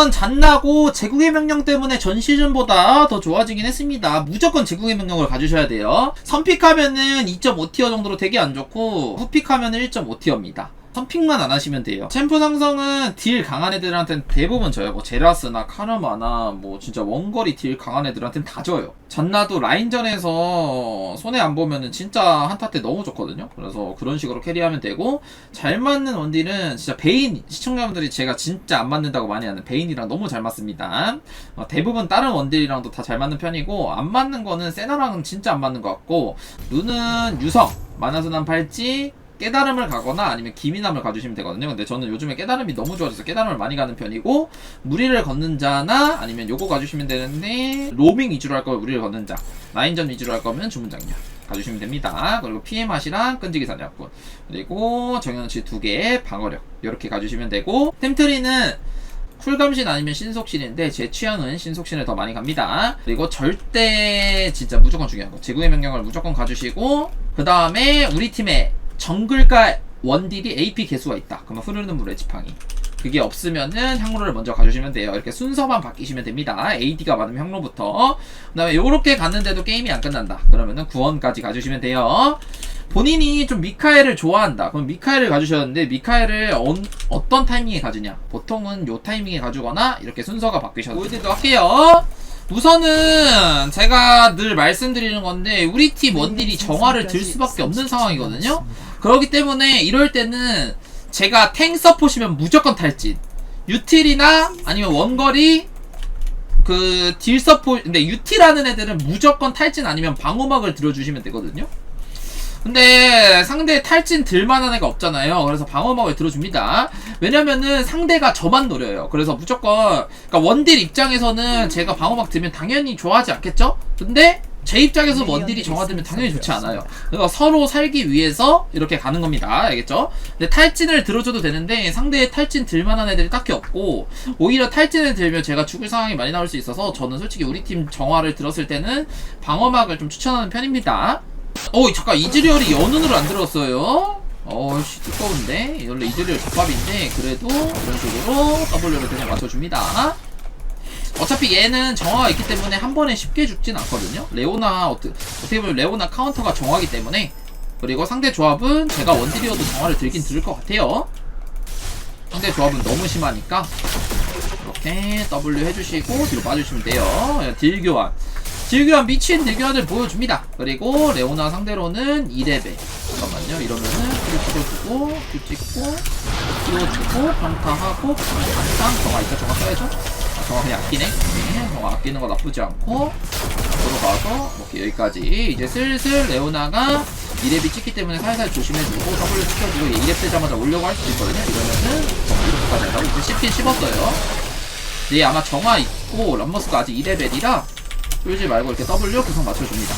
우선 잔나고 제국의 명령 때문에 전 시즌보다 더 좋아지긴 했습니다. 무조건 제국의 명령을 가주셔야 돼요. 선픽하면은 2.5티어 정도로 되게 안 좋고 후픽하면은 1.5티어입니다. 선픽만 안 하시면 돼요. 챔프 상성은 딜 강한 애들한테는 대부분 져요. 뭐 제라스나 카르마나 뭐 진짜 원거리 딜 강한 애들한테는 다 져요. 잔나도 라인전에서 손해 안 보면은 진짜 한타 때 너무 좋거든요. 그래서 그런 식으로 캐리하면 되고 잘 맞는 원딜은 진짜 베인 시청자분들이 제가 진짜 안 맞는다고 많이 하는 베인이랑 너무 잘 맞습니다. 어, 대부분 다른 원딜이랑도 다 잘 맞는 편이고 안 맞는 거는 세나랑은 진짜 안 맞는 것 같고 눈은 유성 만화순환 팔찌 깨달음을 가거나 아니면 기민함을 가주시면 되거든요. 근데 저는 요즘에 깨달음이 너무 좋아져서 깨달음을 많이 가는 편이고 무리를 걷는 자나 아니면 요거 가주시면 되는데 로밍 위주로 할 거면 무리를 걷는 자 라인전 위주로 할 거면 주문장녀 가주시면 됩니다. 그리고 PM 핫이랑 끈질기 사냥꾼 그리고 정현치 두 개 방어력 이렇게 가주시면 되고 템트리는 쿨감신 아니면 신속신인데 제 취향은 신속신을 더 많이 갑니다. 그리고 절대 진짜 무조건 중요한 거 제국의 명령을 무조건 가주시고 그 다음에 우리 팀에 정글과 원딜이 AP 개수가 있다. 그러면 흐르는 물의 지팡이. 그게 없으면은 향로를 먼저 가주시면 돼요. 이렇게 순서만 바뀌시면 됩니다. AD가 많으면 향로부터. 그 다음에 요렇게 갔는데도 게임이 안 끝난다. 그러면은 구원까지 가주시면 돼요. 본인이 좀 미카엘을 좋아한다. 그럼 미카엘을 가주셨는데 미카엘을 어, 떤 타이밍에 가주냐? 보통은 요 타이밍에 가주거나 이렇게 순서가 바뀌셔도 보여드리도록 할게요. 우선은 제가 늘 말씀드리는 건데 우리 팀 원딜이 정화를 들 수밖에 없는 상황이거든요. 그렇기 때문에 이럴 때는 제가 탱 서포시면 무조건 탈진. 유틸이나 아니면 원거리 그 딜 서포 근데 유틸하는 애들은 무조건 탈진 아니면 방어막을 들어주시면 되거든요. 근데 상대 탈진 들만한 애가 없잖아요. 그래서 방어막을 들어줍니다. 왜냐면은 상대가 저만 노려요. 그래서 무조건 그러니까 원딜 입장에서는 제가 방어막 들면 당연히 좋아하지 않겠죠? 근데 제 입장에서 원딜이 정화되면 당연히 좋지 않아요. 그래서 서로 살기 위해서 이렇게 가는 겁니다. 알겠죠? 근데 탈진을 들어줘도 되는데 상대의 탈진 들만한 애들이 딱히 없고 오히려 탈진을 들면 제가 죽을 상황이 많이 나올 수 있어서 저는 솔직히 우리 팀 정화를 들었을 때는 방어막을 좀 추천하는 편입니다. 어 잠깐 이즈리얼이 연운으로 안 들었어요. 어씨 두꺼운데 원래 이즈리얼 족밥인데 그래도 이런 식으로 W를 그냥 맞춰줍니다. 어차피 얘는 정화가 있기 때문에 한 번에 쉽게 죽진 않거든요. 레오나 어떻게, 어떻게 보면 레오나 카운터가 정화기 때문에 그리고 상대 조합은 제가 원딜이어도 정화를 들긴 들을 것 같아요. 상대 조합은 너무 심하니까 이렇게 W 해주시고 뒤로 빠주시면 돼요. 딜 교환. 딜 교환 미친 딜 교환을 보여줍니다. 그리고 레오나 상대로는 2레벨. 잠깐만요. 이러면은 큐 찍어주고 큐 찍고 띄워주고 평타하고 평타 정화 있다 정화 써야죠. 그냥 아끼네. 네, 정화 아끼는 거 나쁘지 않고 들어가서 이렇게 여기까지 이제 슬슬 레오나가 2렙이 찍기 때문에 살살 조심해주고 W 찍혀주고 얘 2렙 되자마자 올려고 할 수도 있거든요. 이러면은 이렇게까지 한다고 이제 10핀 씹었어요. 얘 아마 정화 있고 람머스가 아직 2레벨이라 쫄지 말고 이렇게 W 구성 맞춰줍니다.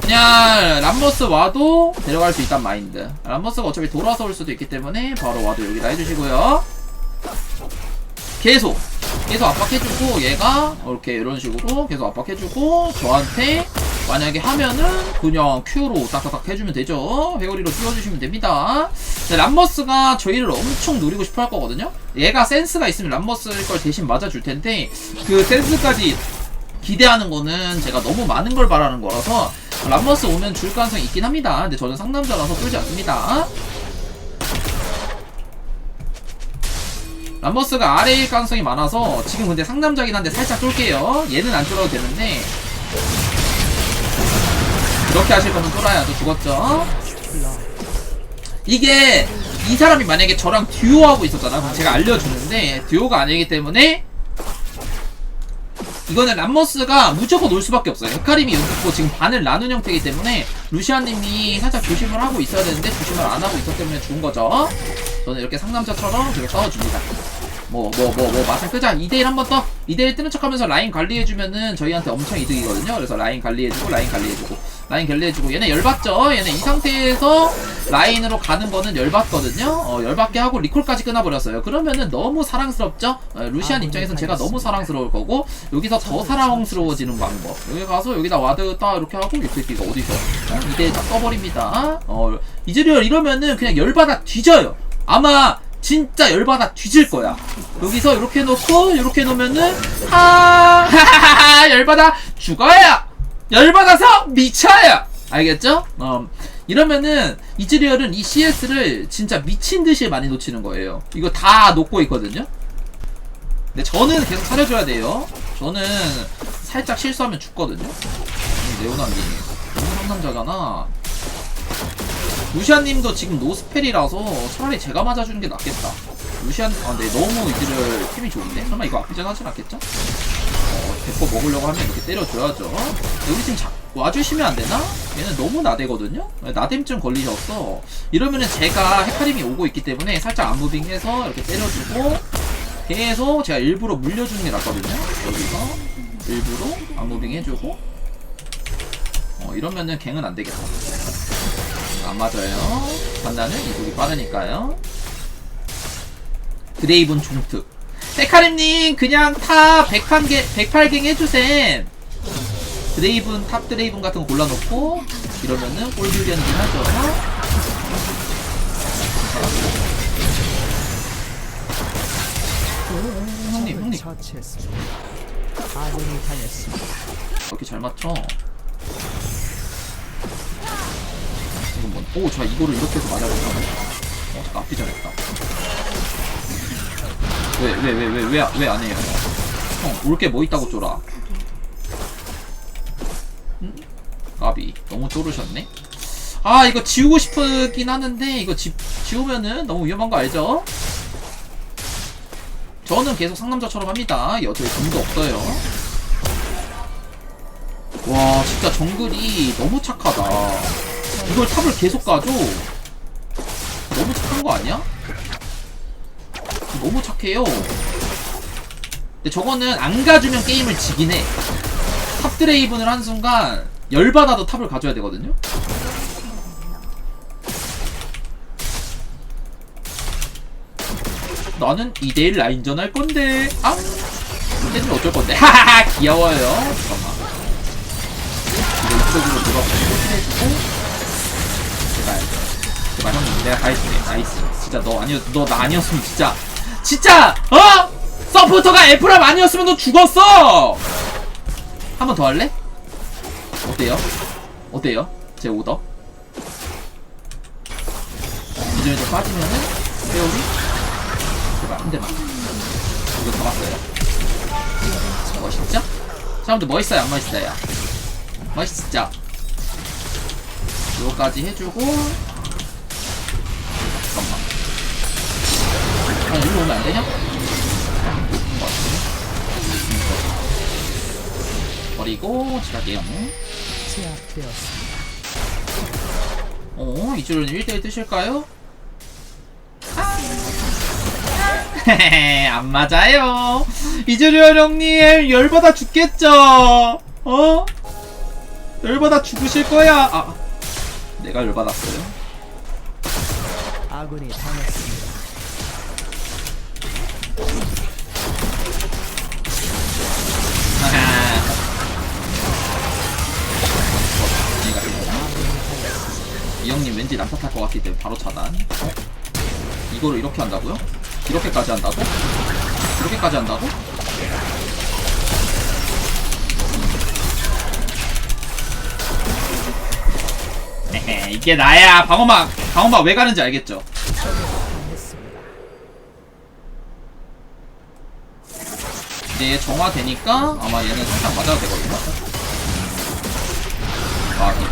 그냥 람머스 와도 데려갈 수 있단 마인드. 람머스가 어차피 돌아서 올 수도 있기 때문에 바로 와도 여기다 해주시고요. 계속 계속 압박해주고 얘가 이렇게 이런 식으로 계속 압박해주고 저한테 만약에 하면은 그냥 Q로 딱딱딱 해주면 되죠. 회오리로 띄워주시면 됩니다. 네, 람머스가 저희를 엄청 노리고 싶어 할 거거든요. 얘가 센스가 있으면 람머스일 걸 대신 맞아줄 텐데 그 센스까지 기대하는 거는 제가 너무 많은 걸 바라는 거라서 람머스 오면 줄 가능성이 있긴 합니다. 근데 저는 상남자라서 끌지 않습니다 람버스가 아래일 가능성이 많아서 지금 근데 상남자긴 한데 살짝 쫄게요 얘는 안 쫄아도 되는데 이렇게 하실 거면 쫄아야 또 죽었죠 이게 이 사람이 만약에 저랑 듀오하고 있었잖아 그럼 제가 알려주는데 듀오가 아니기 때문에 이거는 람머스가 무조건 올 수밖에 없어요. 헤카림이 있고 지금 반을 나눈 형태이기 때문에 루시안님이 살짝 조심을 하고 있어야 되는데 조심을 안 하고 있었기 때문에 죽은 거죠. 저는 이렇게 상남자처럼 되게 싸워줍니다. 뭐 뭐 뭐뭐 맛을 끄자 2대1 한 번 더 2대1 뜨는 척 하면서 라인 관리해주면은 저희한테 엄청 이득이거든요. 그래서 라인 관리해주고 라인 관리해주고. 라인 관리해주고. 얘네 열받죠? 얘네 이 상태에서 라인으로 가는 거는 열받거든요. 어 열받게 하고 리콜까지 끊어버렸어요. 그러면은 너무 사랑스럽죠? 어, 루시안 아, 입장에선 제가 너무. 사랑스러울 거고 여기서 더 사랑스러워지는 방법. 여기 가서 여기다 와드 딱 이렇게 하고 이 새끼가 어디서 어, 2대1 딱 떠버립니다. 어 이즈리얼 이러면은 그냥 열받아 뒤져요. 아마 진짜 열받아 뒤질 거야. 여기서 이렇게 놓고 이렇게 놓으면은 하 열받아 죽어요. 열받아서 미쳐요. 알겠죠? 어, 이러면은 이즈리얼은 이 CS를 진짜 미친 듯이 많이 놓치는 거예요. 이거 다 놓고 있거든요. 근데 저는 계속 살려줘야 돼요. 저는 살짝 실수하면 죽거든요. 이 레오나님 너무 상남자잖아. 루시안님도 지금 노스펠이라서 차라리 제가 맞아주는 게 낫겠다. 루시안, 아, 근데 너무 이들을 팀이 좋은데? 설마 이거 아프진 하진 않겠죠? 어, 대포 먹으려고 하면 이렇게 때려줘야죠. 우리 팀 자, 와주시면 안 되나? 얘는 너무 나대거든요? 나댐증 걸리셨어. 이러면은 제가 헤카림이 오고 있기 때문에 살짝 안무빙해서 이렇게 때려주고, 계속 제가 일부러 물려주는 게 낫거든요? 여기서 일부러 안무빙 해주고, 어, 이러면은 갱은 안 되겠다. 안 맞아요. 판단은 이속이 빠르니까요. 드레이븐 종특. 세카림님 그냥 탑 101개, 108갱 해주셈. 드레이븐, 탑 드레이븐 같은 거 골라놓고 이러면은 꼴뷰리언긴 하죠. 형님, 형님. 이렇게 잘 맞춰. 뭐, 오, 자, 이거를 이렇게 해서 맞아볼까? 어, 잠깐, 앞이 잘했다. 왜, 왜, 왜, 왜, 왜, 왜 안 해요? 형, 올 게 뭐 있다고 쫄아? 응? 까비. 너무 쫄으셨네? 아, 이거 지우고 싶긴 하는데, 이거 지, 지우면은 너무 위험한 거 알죠? 저는 계속 상남자처럼 합니다. 여자에 돈도 없어요. 와 진짜 정글이 너무 착하다 이걸 탑을 계속 가죠 너무 착한 거 아니야? 너무 착해요. 근데 저거는 안 가주면 게임을 지긴 해 탑 드레이븐을 한 순간 열받아도 탑을 가져야 되거든요? 나는 2대1 라인전 할 건데. 아 이제는 어쩔 건데? 하하하! 귀여워요. 잠깐만. 이거 이쪽으로 들어가서 해주고 형님 내가 다 해줄게 나이스 진짜 너 아니었 너나 아니었으면 진짜 진짜 어? 서포터가 에프람 아니었으면 너 죽었어! 한 번 더 할래? 어때요? 어때요? 제 오더? 이점에 좀 빠지면은 회오리? 제발 한 대만. 이거 잡았어요? 멋있죠? 사람들 멋있어요 안 멋있어요? 멋있죠? 요거까지 해주고 잠깐만 아 일로 오면 안 되냐? 버리고 지랄게요 제압되었습니다. 어? 이주로는 1대1 뜨실까요? 안 맞아요. 이주리얼 형님 열받아 죽겠죠. 어? 열받아 죽으실 거야. 아, 내가 열받았어요. 아군이 당했습니다. 이 형님 왠지 난탓할 것 같기 때문에 바로 차단. 어? 이거를 이렇게 한다고요? 이렇게까지 한다고? 이렇게까지 한다고? 헤헤, 이게 나야. 방어막, 방어막 왜 가는지 알겠죠? 이제 정화되니까 아마 얘는 살짝 맞아도 되거든요. 아, 예.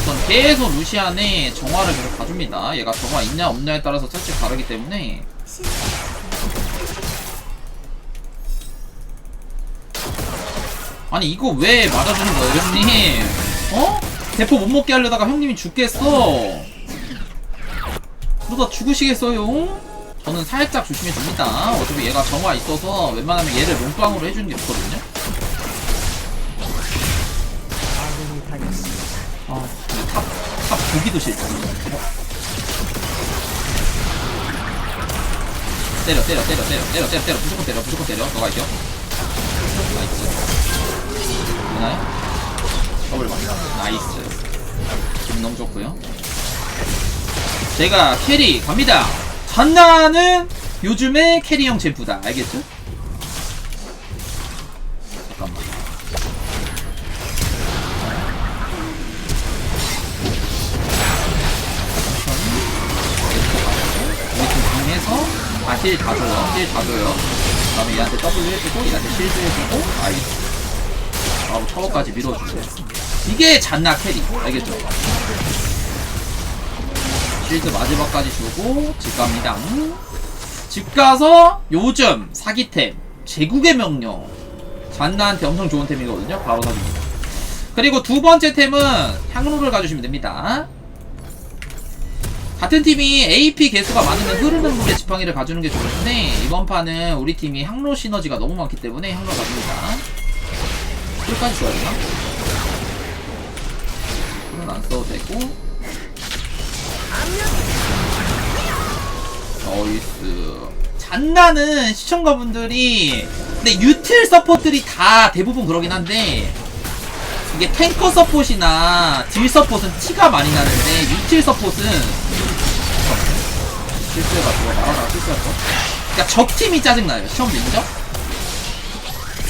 우선 계속 루시안의 정화를 계속 봐줍니다. 얘가 정화 있냐 없냐에 따라서 살짝 다르기 때문에 아니 이거 왜 맞아주는 거예요 형님? 어? 대포 못 먹게 하려다가 형님이 죽겠어. 그러다 죽으시겠어요? 저는 살짝 조심해 줍니다. 어차피 얘가 정화 있어서 웬만하면 얘를 롱빵으로 해주는 게 좋거든요. 아, 탑, 탑 보기도 싫다. 때려, 때려, 때려, 때려, 때려, 때려, 때려, 무조건 때려, 무조건 때려. 너가 이겨. 나이스. 되나요? 더블 방. 나이스. 지금 너무 좋고요. 제가 캐리 갑니다. 잔나는 요즘에 캐리형 챔프다. 알겠죠? 잠깐만. 팀 강해서 아, 힐다 줘요. 힐다 줘요. 그 다음에 얘한테 W 해주고, 얘한테 실드 해주고, 아이. 아우, 처버까지 밀어주고. 이게 잔나 캐리. 알겠죠? 실드 마지막까지 주고, 집 갑니다. 집 가서 요즘 사기템, 제국의 명령. 잔나한테 엄청 좋은 템이거든요. 바로 사줍니다. 그리고 두 번째 템은 향로를 가주시면 됩니다. 같은 팀이 AP 개수가 많으면 흐르는 물의 지팡이를 가주는 게 좋은데 이번 판은 우리 팀이 향로 시너지가 너무 많기 때문에 향로 가줍니다. 풀까지 줘야 되나? 풀은 안 써도 되고. 어이스. 잔나는 시청자분들이 근데 유틸 서포트들이 다 대부분 그러긴 한데 이게 탱커 서폿이나 딜 서폿은 티가 많이 나는데 유틸 서폿은 실수해가 지고 말하다가 실수했어 그니까 적팀이 짜증나요. 시청자 인정?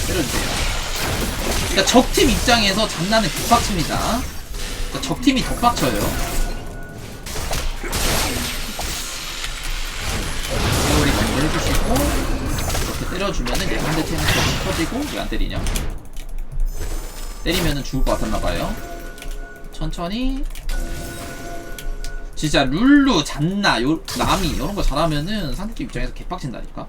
때려주세요. 그니까 적팀 입장에서 장난은 개빡칩니다 그러니까 적팀이 더 빡쳐요. 세월이 먼저 해주시고 이렇게 때려주면은 내 상대 팀은 좀 터지고 왜 안 때리냐. 때리면은 죽을 것 같았나봐요. 천천히. 진짜 룰루, 잔나, 요, 나미 이런 거 잘하면은 상대팀 입장에서 개빡친다니까.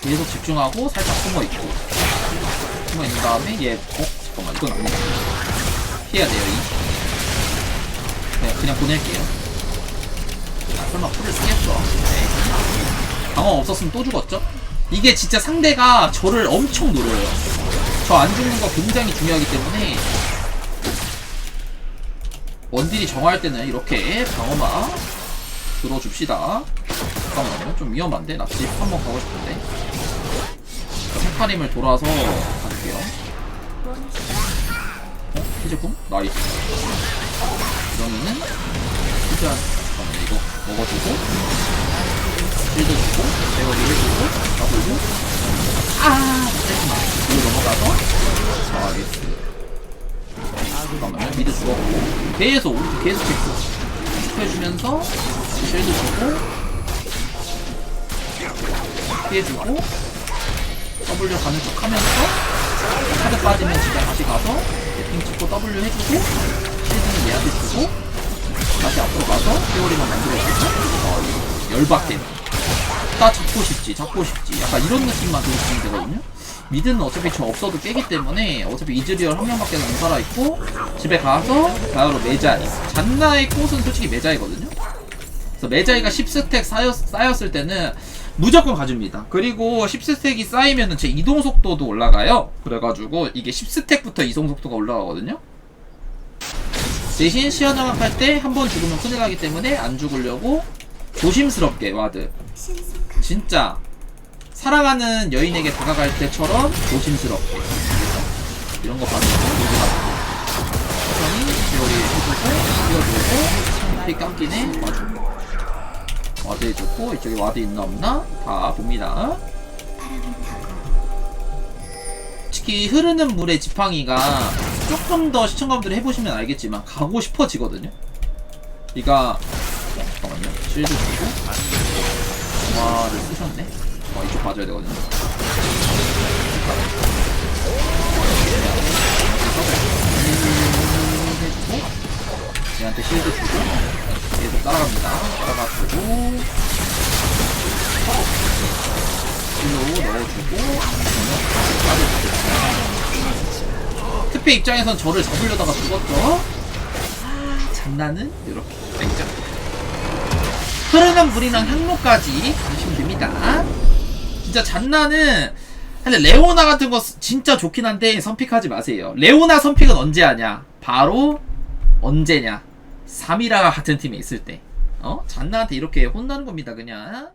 계속 집중하고 살짝 숨어 있고 숨어 있는 다음에 얘, 어 잠깐만 이건 아니야. 피해야 돼요 이. 그냥 그냥 보낼게요. 아, 설마 풀을 쓰겠어? 네. 방어 없었으면 또 죽었죠? 이게 진짜 상대가 저를 엄청 노려요. 저 안 죽는 거 굉장히 중요하기 때문에 원딜이 정할 때는 이렇게 방어막 들어줍시다. 잠깐만요. 좀 위험한데? 나집 한번 가고 싶은데. 헤카림을 돌아서 피즈꿈? 나이스. 이러면은, 피즈한, 잠깐만, 이거 먹어주고, 실드 주고, 배워리 해주고, 가보고, 아! 떼지마. 이거 넘어가서, 나이스. 잠깐만요. 미드 죽었고 계속 오른쪽 계속 체크 해주면서 쉴드 주고 피해주고 W 가는 척 하면서 카드 빠지면 집에 다시 가서 핑 찍고 W 해주고 실드는 얘한테 주고 다시 앞으로 가서 페어리만 만들어주고. 어, 열받게. 나 잡고 싶지 잡고 싶지. 약간 이런 느낌만 들으시면 되거든요. 미드는 어차피 저 없어도 깨기 때문에 어차피 이즈리얼 한 명밖에 안 살아있고 집에 가서 바로 메자이 잔나의 꽃은 솔직히 메자이거든요. 그래서 메자이가 10스택 쌓였, 쌓였을 때는 무조건 가줍니다. 그리고 10스택이 쌓이면 제 이동 속도도 올라가요. 그래가지고 이게 10스택부터 이동 속도가 올라가거든요. 대신 시야장악 할때 한 번 죽으면 큰일 나기 때문에 안 죽으려고 조심스럽게 와드. 진짜. 사랑하는 여인에게 다가갈 때처럼 조심스럽게. 이런 거 가지고 천천히 지원이 해주고 뛰어주고 피 깜기네. 와주고 와드 해주고 이쪽에 와드 있나 없나? 다 봅니다. 특히 흐르는 물의 지팡이가 조금 더 시청자분들이 해보시면 알겠지만 가고 싶어지거든요. 이가 잠깐만요. 실드 주고. 와를 쓰셨네. 어, 이쪽 봐줘야 되거든요. 해주고, 얘한테 실드 주고, 따라갑니다. 따라가지고, 딜로 넣어주고, 빠져주고. 특패 입장에선 저를 잡으려다가 죽었죠? 아, 장난은 이렇게 땡죠. 흐르는 물이랑 향로까지 가시면 됩니다. 진짜 잔나는 근데 레오나 같은 거 쓰- 진짜 좋긴 한데 선픽하지 마세요. 레오나 선픽은 언제 하냐? 바로 언제냐? 3이라 같은 팀에 있을 때. 어? 잔나한테 이렇게 혼나는 겁니다, 그냥.